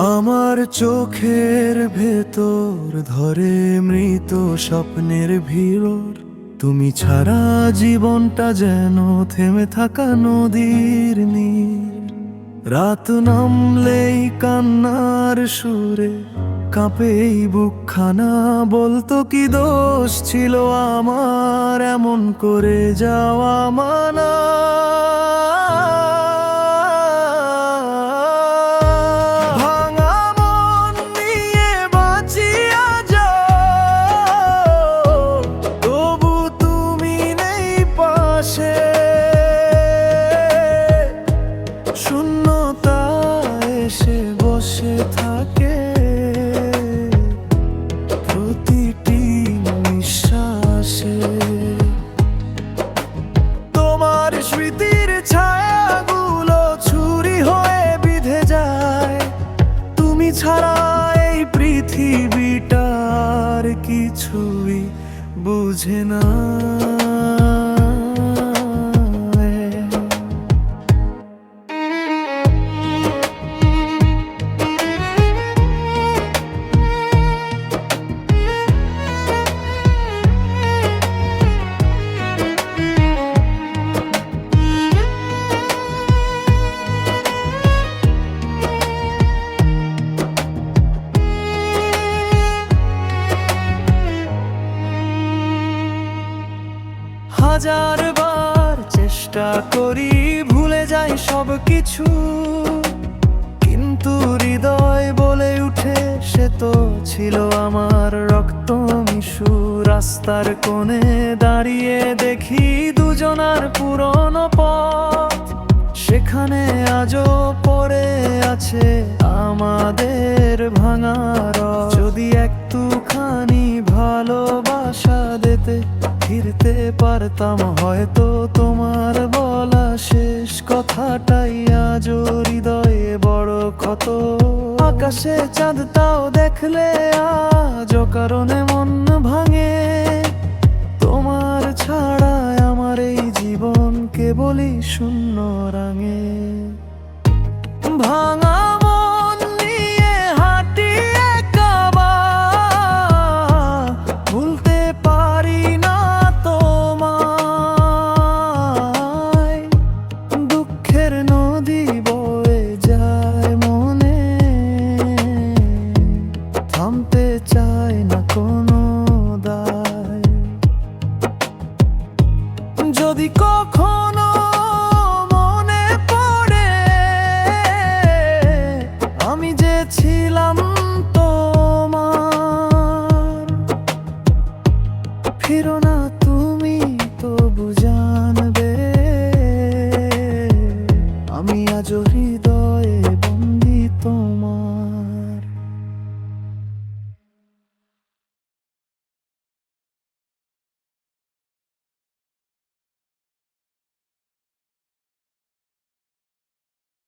তোমার চোখের ভেতর ধরে মৃত স্বপ্নের ভিড় তুমি ছাড়া জীবনটা যেন থেমে থাকা নদীর রাত নামলেই কান্নার সুরে কাঁপেই বুকখানা। বলতো কি দোষ ছিল আমার, এমন করে যাওয়া মানা। কিছুই বুঝে না। হাজার বার চেষ্টা করি, ভুলে যাই সব কিছু কিন্তু হৃদয় বলে উঠে সে তো ছিল আমার রক্ত মিশু। রাস্তার কোণে দাঁড়িয়ে দেখি দুজনার পুরনো পথ। সেখানে আজও পড়ে আছে আমাদের ভাঙার যদি একটুখানি ফিরতে পারতাম, হয়তো তোমার বলা শেষ কথাটাই আজ হৃদয়ে বড় ক্ষত। আকাশে চাঁদ তাও দেখলে আজ কারণে মন ভাঙে। তোমার ছাড়া আমার এই জীবন কেবলই শূন্য রাঙে। যদি কখনো মনে পড়ে আমি যে ছিলাম তোমার। ফিরো না তুমি তো বুঝানবে